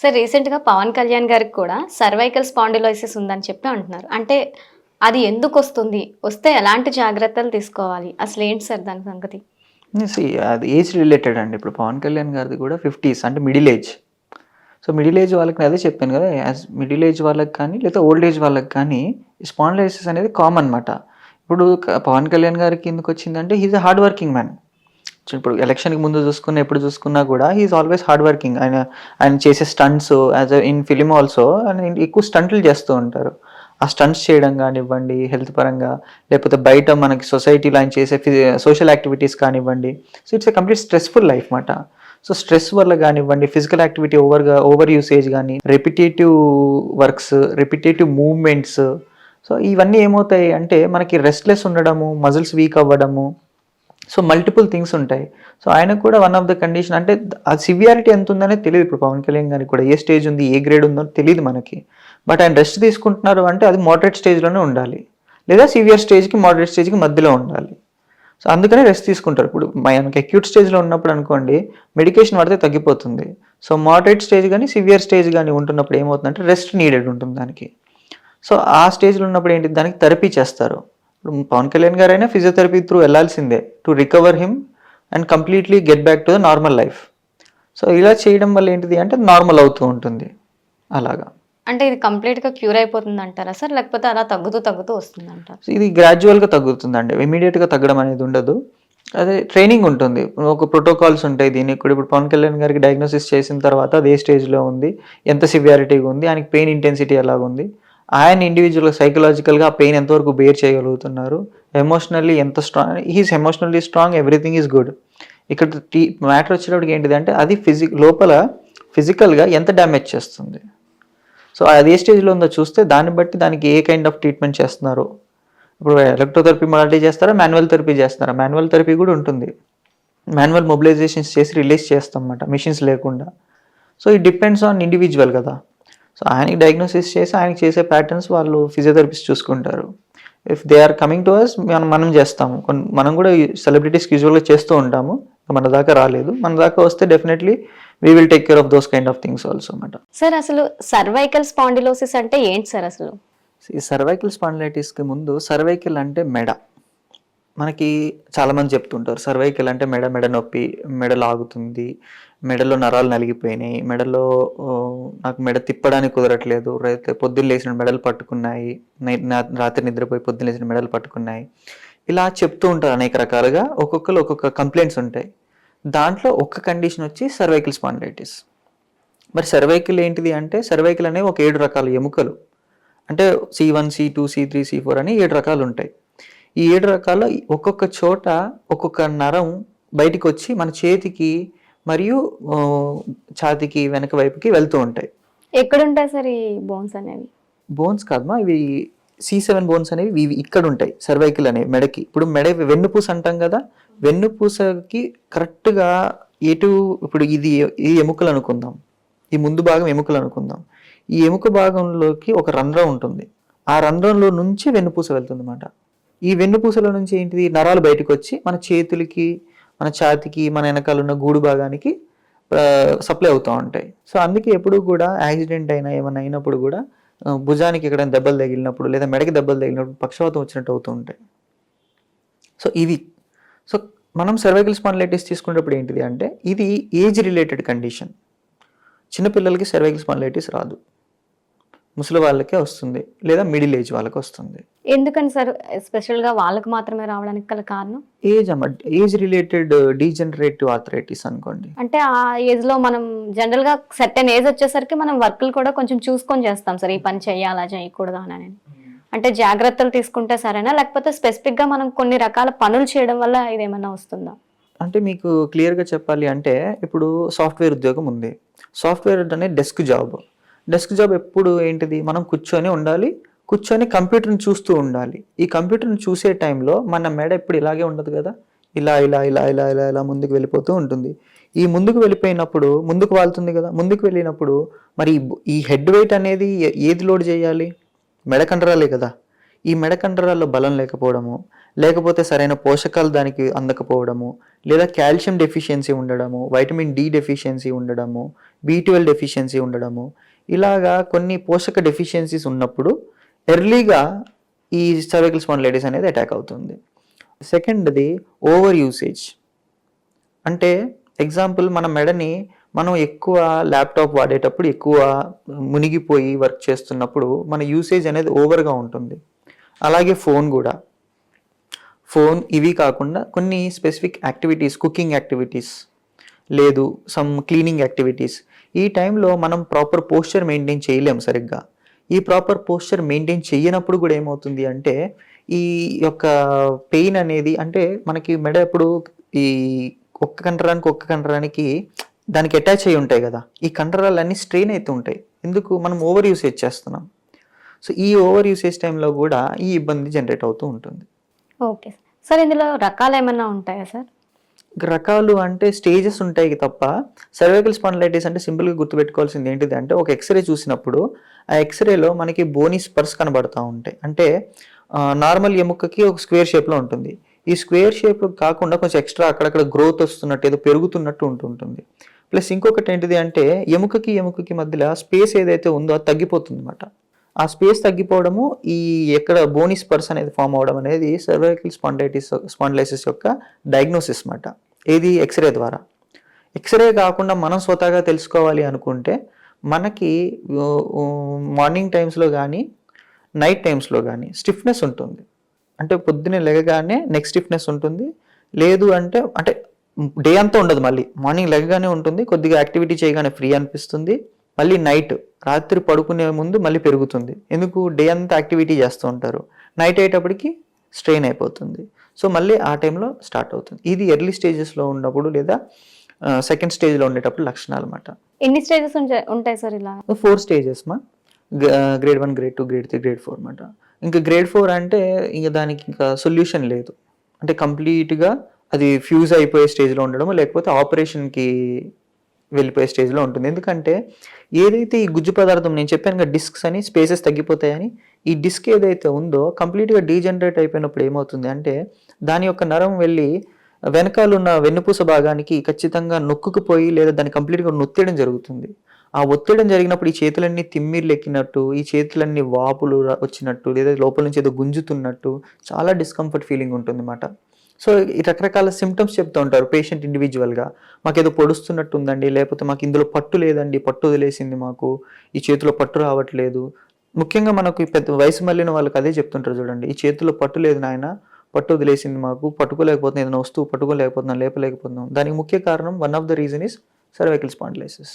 Sir రీసెంట్గా పవన్ కళ్యాణ్ గారికి కూడా సర్వైకల్ స్పాండిలోసిస్ ఉందని చెప్పి అంటున్నారు. అంటే అది ఎందుకు వస్తుంది? వస్తే ఎలాంటి జాగ్రత్తలు తీసుకోవాలి? అసలు ఏంటి సార్ దాని సంగతి? అది ఏజ్ రిలేటెడ్ అండి. ఇప్పుడు పవన్ కళ్యాణ్ గారిది కూడా ఫిఫ్టీస్ అంటే middle age. So middle age వాళ్ళకి అదే చెప్పాను కదా యాజ్ మిడిల్ ఏజ్ వాళ్ళకి కానీ లేదా ఓల్డ్ ఏజ్ వాళ్ళకి కానీ స్పాండిలైసిస్ అనేది కామన్ అనమాట ఇప్పుడు పవన్ కళ్యాణ్ గారికి ఎందుకు వచ్చిందంటే he's a hard working man. ఇప్పుడు ఎలక్షన్కి ముందు చూసుకున్న ఎప్పుడు చూసుకున్నా కూడా హీఈస్ ఆల్వేస్ హార్డ్ వర్కింగ్ ఆయన ఆయన చేసే stunts as in film also ఆయన ఎక్కువ స్టంట్లు చేస్తూ ఉంటారు. ఆ స్టంట్స్ చేయడం కానివ్వండి హెల్త్ పరంగా లేకపోతే బయట మనకి సొసైటీలో ఆయన చేసే సోషల్ యాక్టివిటీస్ కానివ్వండి. So it's a complete stressful life మాట సో స్ట్రెస్ వల్ల కానివ్వండి ఫిజికల్ యాక్టివిటీ ఓవర్గా ఓవర్ యూసేజ్ కానీ repetitive works repetitive movements so ఇవన్నీ ఏమవుతాయి అంటే మనకి రెస్ట్లెస్ ఉండడము మజిల్స్ వీక్ అవ్వడము సో మల్టిపుల్ థింగ్స్ ఉంటాయి. సో ఆయనకు కూడా వన్ ఆఫ్ ద కండిషన్ అంటే ఆ సివియారిటీ ఎంత ఉందనే తెలియదు. ఇప్పుడు పవన్ కళ్యాణ్ గారికి కూడా ఏ స్టేజ్ ఉంది ఏ గ్రేడ్ ఉందో తెలియదు మనకి. బట్ ఆయన రెస్ట్ తీసుకుంటున్నారు అంటే అది మోడరేట్ స్టేజ్లోనే ఉండాలి. లేదా సివియర్ స్టేజ్కి మోడరేట్ స్టేజ్కి మధ్యలో ఉండాలి. సో అందుకనే రెస్ట్ తీసుకుంటారు. ఇప్పుడు మనకి అక్యూట్ స్టేజ్లో ఉన్నప్పుడు అనుకోండి మెడికేషన్ వాడితే తగ్గిపోతుంది. సో మోడరేట్ స్టేజ్ కానీ సివియర్ స్టేజ్ కానీ ఉంటున్నప్పుడు ఏమవుతుందంటే రెస్ట్ నీడెడ్ ఉంటుంది దానికి. సో ఆ స్టేజ్లో ఉన్నప్పుడు ఏంటి? దానికి థెరపీ చేస్తారు. ఇప్పుడు పవన్ కళ్యాణ్ గారైనా ఫిజియోథెరపీ త్రూ వెళ్ళాల్సిందే to recover him and completely get back to the normal life so ఇలా చేయడం వల్ల ఏంటిది అంటే నార్మల్ అవుతూ ఉంటుంది. అలాగా. అంటే ఇది కంప్లీట్గా క్యూర్ అయిపోతుంది అంటారా సార్? లేకపోతే అలా తగ్గుతూ తగ్గుతూ వస్తుంది అంటారా సో ఇది గ్రాడ్యువల్గా తగ్గుతుందండి. ఇమీడియట్గా తగ్గడం అనేది ఉండదు. అదే ట్రైనింగ్ ఉంటుంది. ఒక ప్రోటోకాల్స్ ఉంటాయి దీనికి కూడా. ఇప్పుడు పవన్ కళ్యాణ్ గారికి డయాగ్నోసిస్ చేసిన తర్వాత అది ఏ స్టేజ్లో ఉంది. ఎంత సివియారిటీగా ఉంది. ఆయనకి పెయిన్ ఇంటెన్సిటీ ఎలాగ ఉంది ఆయన ఇండివిజువల్ సైకలాజికల్గా ఆ పెయిన్ ఎంతవరకు బేర్ చేయగలుగుతున్నారు? ఎమోషనల్లీ ఎంత strong he's emotionally strong everything is good ఇక్కడ టీ మ్యాటర్ వచ్చేటప్పటికి ఏంటిది అంటే అది ఫిజిక్ లోపల ఫిజికల్గా ఎంత డ్యామేజ్ చేస్తుంది? సో అది ఏ స్టేజ్లో ఉందో చూస్తే దాన్ని బట్టి దానికి ఏ కైండ్ ఆఫ్ ట్రీట్మెంట్ చేస్తున్నారు? ఇప్పుడు ఎలక్ట్రోథెరపీ మొదటి చేస్తారా? మాన్యువల్ థెరపీ చేస్తారా? మాన్యువల్ థెరపీ కూడా ఉంటుంది. మాన్యువల్ మొబిలైజేషన్స్ చేసి రిలీజ్ చేస్తాం అన్నమాట. మిషన్స్ లేకుండా. So it depends on individual కదా. సో ఆయనకి డయాగ్నోసిస్ చేసి ఆయనకి చేసే ప్యాటర్న్స్ వాళ్ళు ఫిజియోథెరపిస్ట్ చూసుకుంటారు. If they are coming to us మనం మనం చేస్తాము. కొన్- మనం కూడా సెలబ్రిటీస్కి యూజువల్గా చేస్తూ ఉంటాము. మన దాకా రాలేదు. మన దాకా వస్తే definitely we will take care of those kind of things also అన్నమాట. సార్ అసలు సర్వైకల్ స్పాండిలోసిస్ అంటే ఏంటి సార్ అసలు? ఈ సర్వైకల్ స్పాండిలైటిస్కి ముందు సర్వైకల్ అంటే మెడ. మనకి చాలామంది చెప్తుంటారు. సర్వైకల్ అంటే మెడ మెడ నొప్పి మెడ లాగుతుంది. మెడలో నరాలు నలిగిపోయినాయి. మెడలో నాకు మెడ తిప్పడానికి కుదరట్లేదు. రైతు పొద్దున్న లేచిన మెడలు పట్టుకున్నాయి. రాత్రి నిద్రపోయి పొద్దున్న లేచిన మెడలు పట్టుకున్నాయి. ఇలా చెప్తూ ఉంటారు అనేక రకాలుగా. ఒక్కొక్కరు ఒక్కొక్క కంప్లైంట్స్ ఉంటాయి. దాంట్లో ఒక్క కండిషన్ వచ్చి సర్వైకిల్ స్పాండైటిస్ మరి సర్వైకిల్ ఏంటిది అంటే సర్వైకిల్ అనేవి ఒక ఏడు రకాల ఎముకలు. అంటే C one C two C three C four అని ఏడు రకాలు ఉంటాయి. ఈ ఏడు రకాల ఒక్కొక్క చోట ఒక్కొక్క నరం బయటికి వచ్చి మన చేతికి మరియు ఛాతీకి వెనక వైపుకి వెళ్తూ ఉంటాయి. ఎక్కడ ఉంటాయి సార్ ఈ బోన్స్ అనేవి? బోన్స్ కాదమ్మా ఇవి సి సెవెన్ బోన్స్ అనేవి ఇవి ఇక్కడ ఉంటాయి సర్వైకల్ అనేవి మెడకి. ఇప్పుడు మెడ వెన్నుపూస అంటాం కదా వెన్నుపూసకి కరెక్ట్గా ఎటు ఇప్పుడు ఇది ఈ ఎముకలు అనుకుందాం. ఈ ముందు భాగం ఎముకలు అనుకుందాం. ఈ ఎముక భాగంలోకి ఒక రంధ్రం ఉంటుంది. ఆ రంధ్రంలో నుంచి వెన్నుపూస వెళ్తుంది అనమాట ఈ వెన్నుపూసలో నుంచి ఏంటిది నరాలు బయటకు వచ్చి మన చేతులకి మన ఛాతికి మన వెనకాల ఉన్న గూడు భాగానికి సప్లై అవుతూ ఉంటాయి. సో అందుకే ఎప్పుడు కూడా యాక్సిడెంట్ అయినా ఏమైనా అయినప్పుడు కూడా భుజానికి ఎక్కడ దెబ్బలు తగిలినప్పుడు లేదా మెడకి దెబ్బలు తగిలినప్పుడు పక్షవాతం వచ్చినట్టు అవుతూ ఉంటాయి. సో ఇవి. సో మనం సర్వైకల్ స్పాండిలైటిస్ తీసుకునేటప్పుడు ఏంటిది అంటే ఇది ఏజ్ రిలేటెడ్ కండిషన్ చిన్నపిల్లలకి సర్వైకల్ స్పాండిలైటిస్ రాదు. ముసలి వాళ్ళకే వస్తుంది లేదా మిడిల్ ఏజ్ వాళ్ళకి వస్తుంది. ఎందుకని సార్? స్పెషల్గా వాళ్ళకి మాత్రమే రావడానికి గల కారణం? ఏజ్ అమ్మ ఏజ్ రిలేటెడ్ డీజనరేటివ్ ఆర్థరైటిస్ అనుకోండి. అంటే ఆ ఏజ్లో మనం జనరల్గా సెర్టెన్ ఏజ్ వచ్చేసరికి మనం వర్క్లు కూడా కొంచెం చూసుకొని చేస్తాం సార్ ఈ పని చేయాలా చేయకూడదా అని. అంటే జాగ్రత్తలు తీసుకుంటే సరేనా? లేకపోతే స్పెసిఫిక్గా మనం కొన్ని రకాల పనులు చేయడం వల్ల ఇదేమన్నా వస్తుందా? అంటే మీకు క్లియర్గా చెప్పాలి అంటే ఇప్పుడు సాఫ్ట్వేర్ ఉద్యోగం ఉంది. సాఫ్ట్వేర్ అనేది డెస్క్ జాబ్. డెస్క్ జాబ్ ఎప్పుడు ఏంటిది? మనం కూర్చొని ఉండాలి. కూర్చొని కంప్యూటర్ని చూస్తూ ఉండాలి. ఈ కంప్యూటర్ని చూసే టైంలో మన మెడ ఎప్పుడు ఇలాగే ఉండదు కదా? ఇలా ఇలా ఇలా ఇలా ఇలా ఇలా ముందుకు వెళ్ళిపోతూ ఉంటుంది. ఈ ముందుకు వెళ్ళిపోయినప్పుడు ముందుకు వాళ్తుంది కదా? ముందుకు వెళ్ళినప్పుడు మరి ఈ ఈ హెడ్ వెయిట్ అనేది ఏ- ఏది లోడ్ చేయాలి? మెడ కండరాలే కదా? ఈ మెడ కండరాల్లో బలం లేకపోవడము లేకపోతే సరైన పోషకాలు దానికి అందకపోవడము లేదా కాల్షియం డెఫిషియన్సీ ఉండడము వైటమిన్ డి డెఫిషియన్సీ ఉండడము బి ట్వెల్వ్ డెఫిషియన్సీ ఉండడము ఇలాగా కొన్ని పోషక డెఫిషియన్సీస్ ఉన్నప్పుడు ఎర్లీగా ఈ సర్వైకల్ స్పాండిలైటిస్ అనేది అటాక్ అవుతుంది. సెకండ్ది ఓవర్ యూసేజ్ అంటే ఎగ్జాంపుల్ మన మెడని మనం ఎక్కువ ల్యాప్టాప్ వాడేటప్పుడు ఎక్కువ మునిగిపోయి వర్క్ చేస్తున్నప్పుడు మన యూసేజ్ అనేది ఓవర్గా ఉంటుంది. అలాగే ఫోన్ కూడా. ఫోన్ ఇవి కాకుండా కొన్ని స్పెసిఫిక్ యాక్టివిటీస్ కుకింగ్ యాక్టివిటీస్ లేదు సమ్ క్లీనింగ్ యాక్టివిటీస్. ఈ టైంలో మనం ప్రాపర్ పోస్చర్ మెయింటైన్ చేయలేం సరిగ్గా. ఈ ప్రాపర్ పోస్చర్ మెయింటైన్ చేయనప్పుడు కూడా ఏమవుతుంది అంటే ఈ యొక్క పెయిన్ అనేది అంటే మనకి మెడ ఎప్పుడు ఈ ఒక్క కండరానికి ఒక్క కండరానికి దానికి అటాచ్ అయి ఉంటాయి కదా. ఈ కండరాలన్నీ స్ట్రెయిన్ అవుతూ ఉంటాయి. ఎందుకు? మనం ఓవర్ యూసేజ్ చేస్తున్నాం. సో ఈ ఓవర్ యూసేజ్ టైంలో కూడా ఈ ఇబ్బంది జనరేట్ అవుతూ ఉంటుంది. Okay sir. ఇందులో రకాలు ఏమైనా ఉంటాయా సార్? రకాలు అంటే స్టేజెస్ ఉంటాయి తప్ప సర్వైకల్ స్పాండిలైటిస్ అంటే సింపుల్గా గుర్తుపెట్టుకోవాల్సింది ఏంటిది అంటే ఒక ఎక్స్రే చూసినప్పుడు ఆ ఎక్స్రేలో మనకి బోనీ స్పర్స్ కనబడతా ఉంటాయి. అంటే నార్మల్ ఎముకకి ఒక స్క్వేర్ షేప్లో ఉంటుంది. ఈ స్క్వేర్ షేప్ కాకుండా కొంచెం ఎక్స్ట్రా అక్కడక్కడ గ్రోత్ వస్తున్నట్టు ఏదో పెరుగుతున్నట్టు ఉంటుంటుంది ప్లస్ ఇంకొకటి ఏంటిది అంటే ఎముకకి ఎముకకి మధ్యలో స్పేస్ ఏదైతే ఉందో అది తగ్గిపోతుంది అనమాట ఆ స్పేస్ తగ్గిపోవడము ఈ ఎక్కడ బోనీ స్పర్స్ అనేది ఫామ్ అవడం అనేది సర్వైకల్ స్పాండైటిస్ స్పాండలైసిస్ యొక్క డయాగ్నోసిస్ అనమాట ఏది? ఎక్స్రే ద్వారా. ఎక్స్రే కాకుండా మనం స్వతహాగా తెలుసుకోవాలి అనుకుంటే మనకి మార్నింగ్ టైమ్స్లో కానీ నైట్ టైమ్స్లో కానీ స్టిఫ్నెస్ ఉంటుంది. అంటే పొద్దున్నే లెగగానే నెక్ స్టిఫ్నెస్ ఉంటుంది. లేదు అంటే అంటే డే అంతా ఉండదు మళ్ళీ. మార్నింగ్ లెగగానే ఉంటుంది. కొద్దిగా యాక్టివిటీ చేయగానే ఫ్రీ అనిపిస్తుంది. మళ్ళీ నైట్ రాత్రి పడుకునే ముందు మళ్ళీ పెరుగుతుంది. ఎందుకు? డే అంతా యాక్టివిటీ చేస్తూ ఉంటారు. నైట్ అయ్యేటప్పటికి స్ట్రెయిన్ అయిపోతుంది. సో మళ్ళీ ఆ టైంలో స్టార్ట్ అవుతుంది. ఇది ఎర్లీ స్టేజెస్లో ఉన్నప్పుడు లేదా సెకండ్ స్టేజ్లో ఉండేటప్పుడు లక్షణాలు అన్నమాట. ఎన్ని స్టేజెస్ ఉంటాయి సార్ ఇలా? ఫోర్ స్టేజెస్ మా. Grade one grade two grade three grade four అన్నమాట. ఇంకా గ్రేడ్ ఫోర్ అంటే ఇంకా దానికి ఇంకా సొల్యూషన్ లేదు. అంటే కంప్లీట్గా అది ఫ్యూజ్ అయిపోయే స్టేజ్లో ఉండడం లేకపోతే ఆపరేషన్కి వెళ్ళిపోయే స్టేజ్లో ఉంటుంది. ఎందుకంటే ఏదైతే ఈ గుజ్జు పదార్థం నేను చెప్పాను కదా డిస్క్స్ అని స్పేసెస్ తగ్గిపోతాయని ఈ డిస్క్ ఏదైతే ఉందో కంప్లీట్గా డీజనరేట్ అయిపోయినప్పుడు ఏమవుతుంది అంటే దాని యొక్క నరం వెళ్ళి వెనకాల ఉన్న వెన్నుపూస భాగానికి ఖచ్చితంగా నొక్కుకుపోయి లేదా దాన్ని కంప్లీట్గా నొత్తేయడం జరుగుతుంది. ఆ ఒత్తిడం జరిగినప్పుడు ఈ చేతులన్నీ తిమ్మిర్లు ఎక్కినట్టు ఈ చేతులన్నీ వాపులు వచ్చినట్టు లేదా లోపల నుంచి ఏదో గుంజుతున్నట్టు చాలా డిస్కంఫర్ట్ ఫీలింగ్ ఉంటుంది అన్నమాట సో ఈ రకరకాల సిమ్టమ్స్ చెప్తూ ఉంటారు పేషెంట్ ఇండివిజువల్గా మాకు ఏదో పొడుస్తున్నట్టు ఉందండి లేకపోతే మాకు ఇందులో పట్టు లేదండి పట్టు వదిలేసింది మాకు ఈ చేతిలో పట్టు రావట్లేదు. ముఖ్యంగా మనకు పెద్ద వయసు మళ్ళిన వాళ్ళకి అదే చెప్తుంటారు చూడండి ఈ చేతిలో పట్టు లేదు నాయన పట్టు వదిలేసింది మాకు పట్టుకోలేకపోతున్నాం ఏదైనా వస్తువు పట్టుకోలేకపోతున్నాం లేపలేకపోతున్నాం. దానికి ముఖ్య కారణం one of the reason is cervical spondylosis